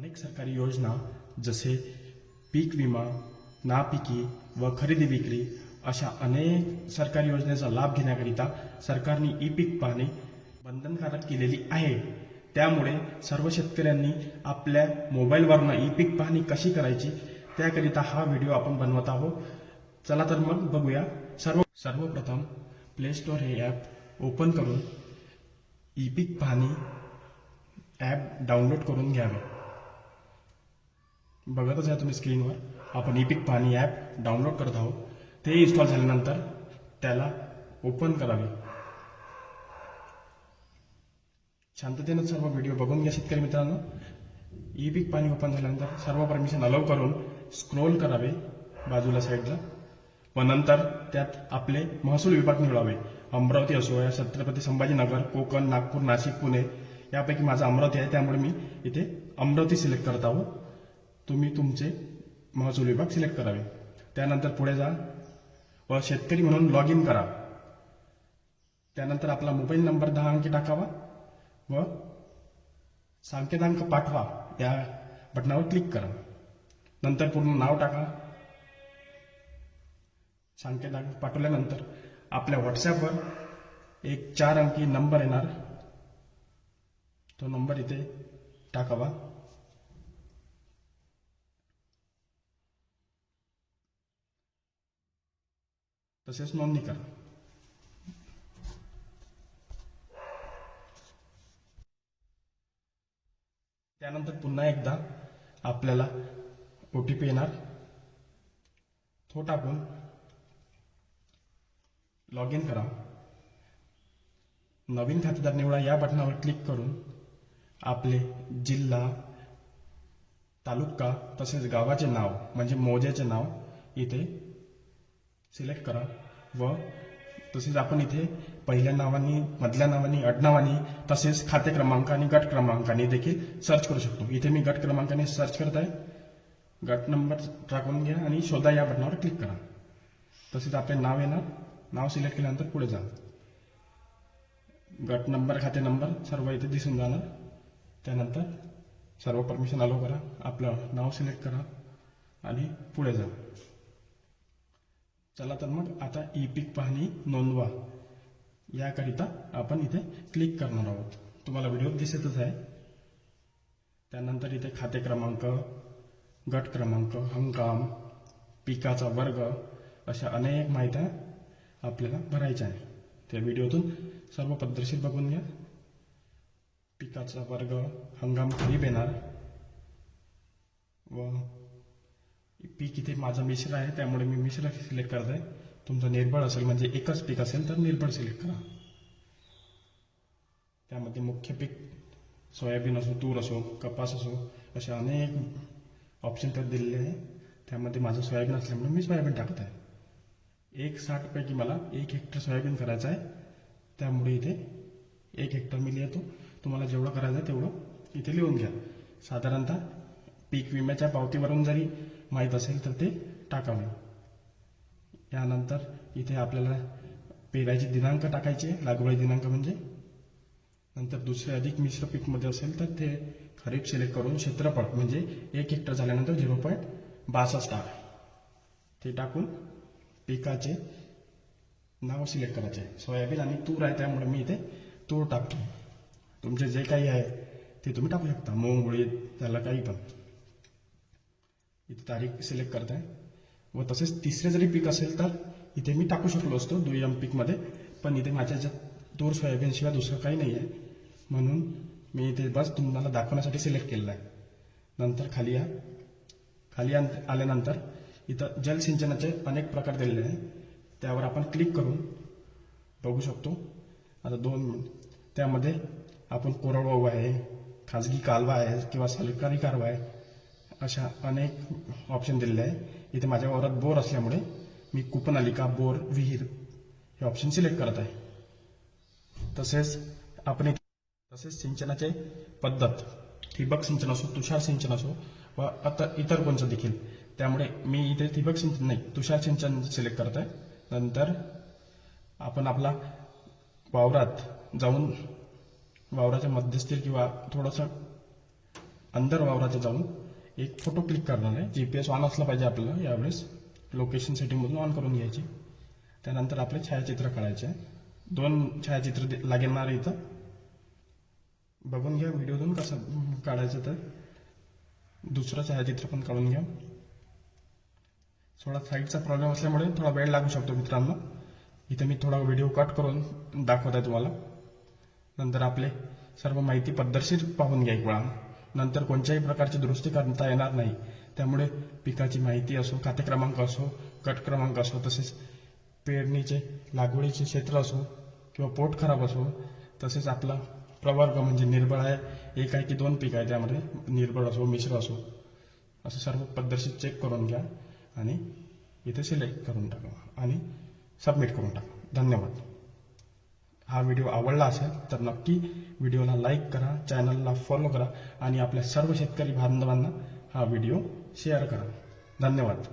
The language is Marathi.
अनेक सरकारी योजना जसे पीक विमा नापिकी व खरेदी विक्री अशा अनेक सरकारी योजनेचा लाभ घेण्याकरिता सरकारने ई पीक पाहणे बंधनकारक केलेली आहे. त्यामुळे सर्व शेतकऱ्यांनी आपल्या मोबाईलवरनं ई पीक पाहणी कशी करायची त्याकरिता हा व्हिडिओ आपण बनवत आहोत. चला तर मग बघूया. सर्व सर्वप्रथम प्ले स्टोअर हे ॲप ओपन करून ई पीक पाहणी ॲप डाउनलोड करून घ्यावे. बघतच आहे तुम्ही स्क्रीनवर आपण ई पिक पाणी ॲप डाउनलोड करत आहोत. ते इन्स्टॉल झाल्यानंतर त्याला ओपन करावे. शांततेनं सर्व व्हिडिओ बघून घ्या शेतकरी मित्रांनो. ई पीक पाणी ओपन झाल्यानंतर सर्व परमिशन अलाव करून स्क्रोल करावे बाजूला साईडला व नंतर त्यात आपले महसूल विभाग निवडावे. अमरावती असो या छत्रपती संभाजीनगर कोकण नागपूर नाशिक पुणे यापैकी माझा अमरावती आहे. त्यामुळे मी इथे अमरावती सिलेक्ट करत आहोत तुम्ही तुमचे महसूल विभाग सिलेक्ट करावे. त्यानंतर पुढे जा व शेतकरी म्हणून लॉग इन करा. त्यानंतर आपला मोबाईल नंबर दहा अंकी टाकावा व सांकेतांक पाठवा. या बटनावर क्लिक करा. नंतर पूर्ण नाव टाका. सांकेतांक पाठवल्यानंतर आपल्या व्हॉट्सॲपवर एक चार अंकी नंबर येणार. तो नंबर इथे टाकावा. तसेच नोंदणी करा त्यानंतर पुन्हा एकदा आपल्याला ओ टी पी येणार. तो टाकून लॉग इन करा. नवीन खातेदार निवडा या बटनावर क्लिक करून आपले जिल्हा तालुका तसेच गावाचे नाव म्हणजे मोज्याचे नाव इथे सिलेक्ट करा व तसेच आपण इथे पहिल्या नावानी मधल्या नावानी आडनावानी तसेच खाते क्रमांक आणि गट क्रमांकाने देखील सर्च करू शकतो. इथे मी गट क्रमांकाने सर्च करत आहे. गट नंबर टाकून घ्या आणि शोधा या बटनावर क्लिक करा. तसेच आपले नाव येणार नाव सिलेक्ट केल्यानंतर पुढे जा. गट नंबर खाते नंबर सर्व इथे दिसून जाणार. त्यानंतर सर्व परमिशन अलो करा. आपलं नाव सिलेक्ट करा आणि पुढे जा. चला तर मग आता ई पीक पाहणी नोंदवा. याकरिता आपण इथे क्लिक करणार आहोत. तुम्हाला व्हिडिओ दिसतच आहे. त्यानंतर इथे खाते क्रमांक गट क्रमांक हंगाम पिकाचा वर्ग अशा अनेक माहित्या आपल्याला भरायच्या आहे त्या व्हिडिओतून सर्व पद्धतशीर बघून घ्या. पिकाचा वर्ग हंगाम खरीप येणार व पीक इथे माझं मिश्र आहे त्यामुळे मी मिश्र सिलेक्ट करत आहे तुमचं निर्भळ असेल म्हणजे एकच पीक असेल तर निर्भळ सिलेक्ट करा. त्यामध्ये मुख्य पीक सोयाबीन असो तूर असो कपास असो असे अनेक ऑप्शन त्यात दिलेले आहे. त्यामध्ये माझं सोयाबीन असल्यामुळे मी सोयाबीन टाकत आहे एक साठपैकी मला एक हेक्टर सोयाबीन करायचं आहे. त्यामुळे इथे एक हेक्टर मी लिहितो. तुम्हाला जेवढं करायचं आहे तेवढं इथे लिहून घ्या. साधारणतः पीक विम्याच्या पावतीवरून जरी माहीत असेल तर ते टाकावे यानंतर इथे आपल्याला पेरायचे दिनांक टाकायचे लागवडी दिनांक म्हणजे. नंतर दुसरे अधिक मिश्र पीकमध्ये असेल तर ते खरीप सिलेक्ट करून क्षेत्रफळ म्हणजे एक हेक्टर झाल्यानंतर झिरो पॉईंट बासष्ट आहे ते टाकून पिकाचे नाव सिलेक्ट करायचे. सोयाबीन आणि तूर आहे त्यामुळे मी इथे तूर टाकतो. तुमचे जे काही आहे ते तुम्ही टाकू शकता. मूग उडीद त्याला काही पण. इथे तारीख सिलेक्ट करताय व तसेच तिसरे जरी पीक असेल तर इथे मी टाकू शकलो असतो दुय्यम पीकमध्ये. पण इथे माझ्या याच्यात तूर सोयाबीनशिवाय दुसरं काही नाही आहे. म्हणून मी इथे बस तुम्हाला दाखवण्यासाठी सिलेक्ट केलेलं आहे. नंतर खाली या. खाली आन- आल्यानंतर इथं जलसिंचनाचे अनेक प्रकार दिलेले आहेत. त्यावर आपण क्लिक करून बघू शकतो. आता दोन त्यामध्ये आपण कोरडवाहू आहे खाजगी कालवा आहे किंवा सरकारी कारवा आहे. अशा अनेक ऑप्शन दिलेले आहे. इथे माझ्या वावरात बोर असल्यामुळे मी कुपनालिका बोर विहीर हे ऑप्शन सिलेक्ट करत आहे. तसेच आपण तसेच सिंचनाचे पद्धत. ठिबक सिंचन असो तुषार सिंचन असो व आता इतर कोणचं देखील. त्यामुळे मी इथे ठिबक सिंचन नाही तुषार सिंचन सिलेक्ट करत आहे. नंतर आपण आपला वावरात जाऊन वावराच्या मध्यस्थी किंवा थोडंसं अंदर वावराच्या जाऊन एक फोटो क्लिक करणार आहे. जी पी एस ऑन असला पाहिजे आपल्याला यावेळेस. लोकेशन सेटिंगमधून ऑन करून घ्यायची. त्यानंतर आपले छायाचित्र काढायचे. दोन छायाचित्र दे- लागणार इथं. बघून घ्या व्हिडिओतून कसं काढायचं तर. दुसरं छायाचित्र पण काढून घ्या. थोडा साईडचा प्रॉब्लेम असल्यामुळे थोडा वेळ लागू शकतो मित्रांनो. इथे मी थोडा व्हिडिओ कट करून दाखवत आहे तुम्हाला. नंतर आपले सर्व माहिती पद्धतशीर पाहून घ्या एक वेळा. नंतर कोणत्याही प्रकारची दुरुस्ती करता येणार नाही. त्यामुळे पिकाची माहिती असो खाते क्रमांक असो कट क्रमांक असो तसेच पेरणीचे लागवडीचे क्षेत्र असो किंवा पोट खराब असो तसेच आपला प्रवर्ग म्हणजे निर्बळ आहे. एक आहे की दोन पीक आहे त्यामध्ये निर्बळ असो मिश्र असो. असं सर्व पद्धतशीर चेक करून घ्या आणि इथे सिलेक्ट करून टाका आणि सबमिट करून टाका. धन्यवाद. हा व्हिडिओ आवडला असेल तर नक्की व्हिडिओला लाईक करा चॅनलला फॉलो करा आणि आपल्या सर्व शेतकरी बांधवांना हा व्हिडिओ शेअर करा. धन्यवाद.